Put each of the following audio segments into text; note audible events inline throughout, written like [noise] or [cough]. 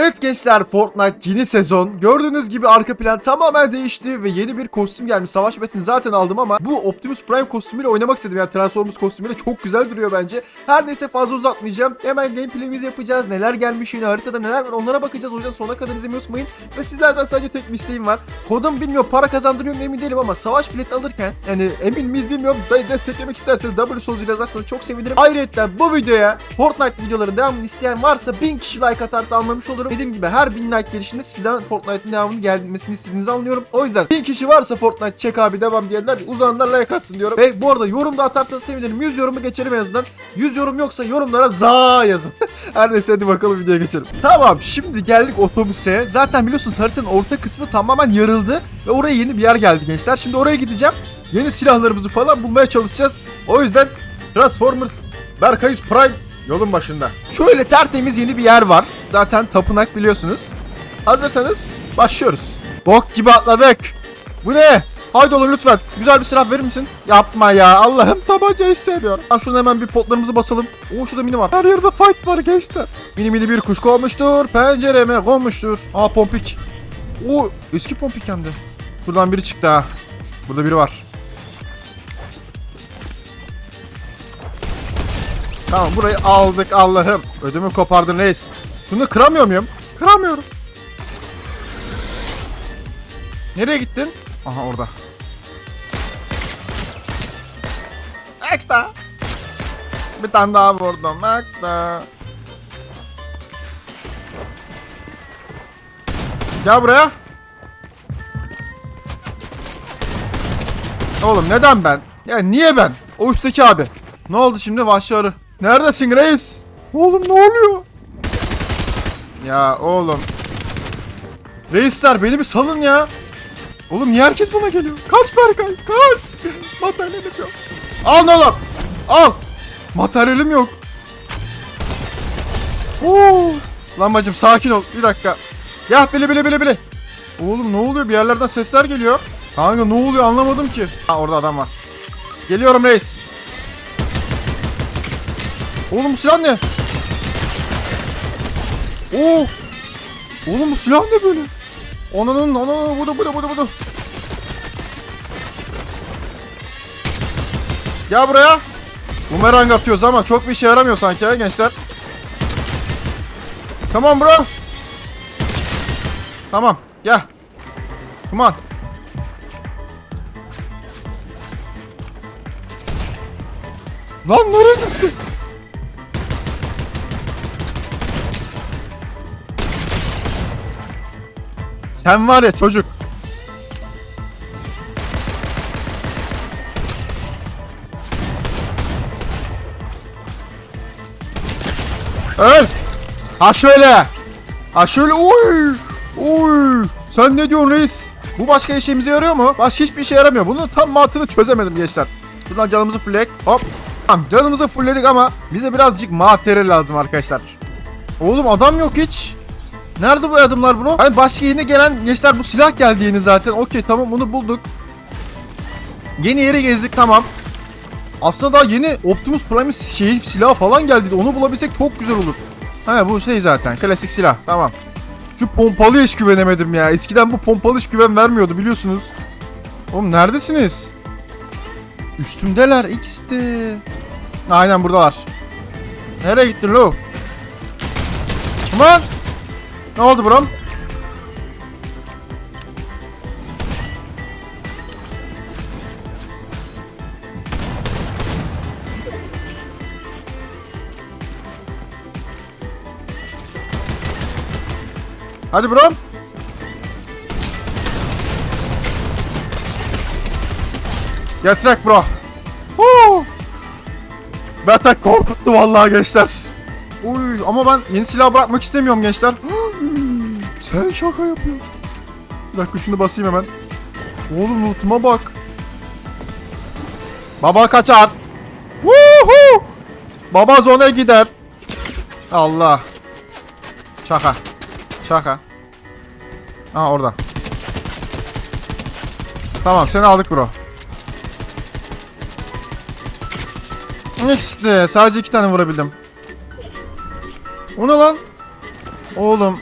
Evet gençler Fortnite yeni sezon. Gördüğünüz gibi arka plan tamamen değişti ve yeni bir kostüm gelmiş. Savaş metini zaten aldım ama bu Optimus Prime kostümüyle oynamak istedim. Yani Transformers kostümüyle çok güzel duruyor bence. Her neyse fazla uzatmayacağım. Hemen gameplay'imizi yapacağız. Neler gelmiş yine haritada neler var onlara bakacağız. O yüzden sona kadar izlemeyi unutmayın. Ve sizlerden sadece tek bir isteğim var. Kodum bilmiyorum para kazandırıyor mu emin değilim ama savaş bileti alırken yani emin miyiz bilmiyorum. Da desteklemek isterseniz W sözü yazarsanız çok sevinirim. Ayrıca bu videoya Fortnite videoların devamını isteyen varsa 1000 kişi like atarsa anlamış olurum. Dediğim gibi her 1000 like gelişinde sizden Fortnite'ın devamını gelmesini istediğinizi anlıyorum. O yüzden 1000 kişi varsa Fortnite çek abi devam diyenler uzananlar like atsın diyorum. Ve bu arada yorum da atarsanız sevinirim. 100 yorumu geçelim en azından. 100 yorum yoksa yorumlara za yazın. [laughs] Her neyse hadi bakalım videoya geçelim. Tamam şimdi geldik otobüse. Zaten biliyorsunuz haritanın orta kısmı tamamen yarıldı. Ve oraya yeni bir yer geldi gençler. Şimdi oraya gideceğim. Yeni silahlarımızı falan bulmaya çalışacağız. O yüzden Transformers Berkayüz Prime yolun başında. Şöyle tertemiz yeni bir yer var. Zaten tapınak biliyorsunuz. Hazırsanız başlıyoruz. Bok gibi atladık. Bu ne? Haydi oğlum lütfen. Güzel bir silah verir misin? Yapma ya. Allah'ım tabanca istemiyorum. Lan şuradan hemen bir potlarımızı basalım. Oo şurada mini var. Her yerde fight var gençler. Mini mini bir kuş konmuştur. Pencereme konmuştur. Aa pompik. Oo eski pompik hem de. Buradan biri çıktı ha. Burada biri var. Tamam burayı aldık Allah'ım. Ödümü kopardın reis. Şunu kıramıyor muyum? Kıramıyorum. Nereye gittin? Aha orada. Eksta. Bir tane daha vurdum. Eksta. Gel buraya. Oğlum neden ben? Ya niye ben? O üstteki abi. Ne oldu şimdi vahşi arı? Neredesin reis? Oğlum ne oluyor? Ya oğlum. Reisler beni bir salın ya. Oğlum niye herkes bana geliyor? Kaç Berkay kaç. [laughs] Materyalim yok. Al ne oğlum. Al. Materyalim yok. Oo. Lan bacım sakin ol. Bir dakika. Ya bile bile bile bile. Oğlum ne oluyor? Bir yerlerden sesler geliyor. Kanka ne oluyor anlamadım ki. Ha orada adam var. Geliyorum reis. Oğlum silah ne? Oo. Oğlum bu silah ne böyle? Ananın ananın bu da bu da bu da bu da. Gel buraya. Bumerang atıyoruz ama çok bir işe yaramıyor sanki ha gençler. Tamam bro. Tamam gel. Come on. Lan nereye gitti? Sen var ya çocuk. Öl. Ha şöyle. Ha şöyle. Oy. Oy. Sen ne diyorsun reis? Bu başka işimize yarıyor mu? Başka hiçbir işe yaramıyor. Bunun tam mantığını çözemedim gençler. Şuradan canımızı fullek. Hop. Tamam canımızı fullledik ama bize birazcık materyal lazım arkadaşlar. Oğlum adam yok hiç. Nerede bu adımlar bro? Hani başka yeni gelen gençler bu silah geldi yeni zaten. Okey tamam bunu bulduk. Yeni yere gezdik tamam. Aslında daha yeni Optimus Prime'in şey silahı falan geldi. Onu bulabilsek çok güzel olur. Ha bu şey zaten klasik silah tamam. Şu pompalı hiç güvenemedim ya. Eskiden bu pompalı hiç güven vermiyordu biliyorsunuz. Oğlum neredesiniz? Üstümdeler X'te. Aynen buradalar. Nereye gittin lo? Aman! Ne oldu buram? Hadi buram. Getirek bro. Huu. Beten korkuttu vallahi gençler. Uy ama ben yeni silah bırakmak istemiyorum gençler. Sen şaka yapıyorsun. Bir dakika şunu basayım hemen. Oğlum lootuma bak. Baba kaçar. Woohoo! Baba zona gider. Allah. Şaka. Şaka. Aha orada. Tamam seni aldık bro. İşte sadece iki tane vurabildim. O ne lan? Oğlum.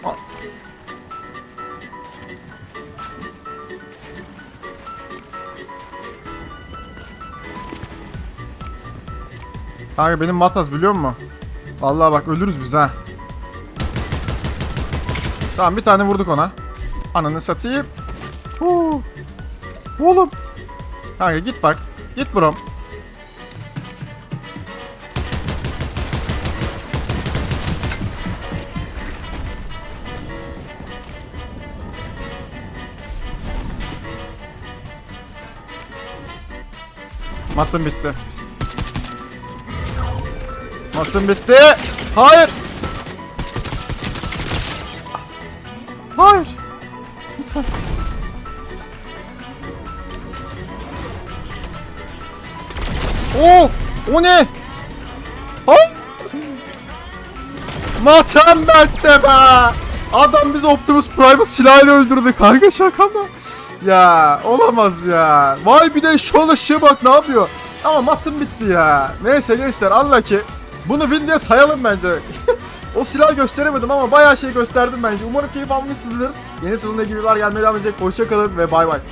Kanka benim Mataz biliyor musun? Vallahi bak ölürüz biz ha. Tamam bir tane vurduk ona. Ananı satayım. Huu. Oğlum. Kanka git bak. Git brom. Matım bitti. Matım bitti. Hayır. Hayır. Lütfen. Oo! O ne? Ha? Matem bitti be. Adam bizi Optimus Prime'ı silahıyla öldürdü kanka şaka mı? Ya olamaz ya. Vay bir de şu ışığı bak ne yapıyor. Ama matım bitti ya. Neyse gençler Allah ki bunu win diye sayalım bence. [laughs] o silahı gösteremedim ama bayağı şey gösterdim bence. Umarım keyif almışsınızdır. Yeni sezonda videolar gelmeye devam edecek. Hoşçakalın ve bay bay.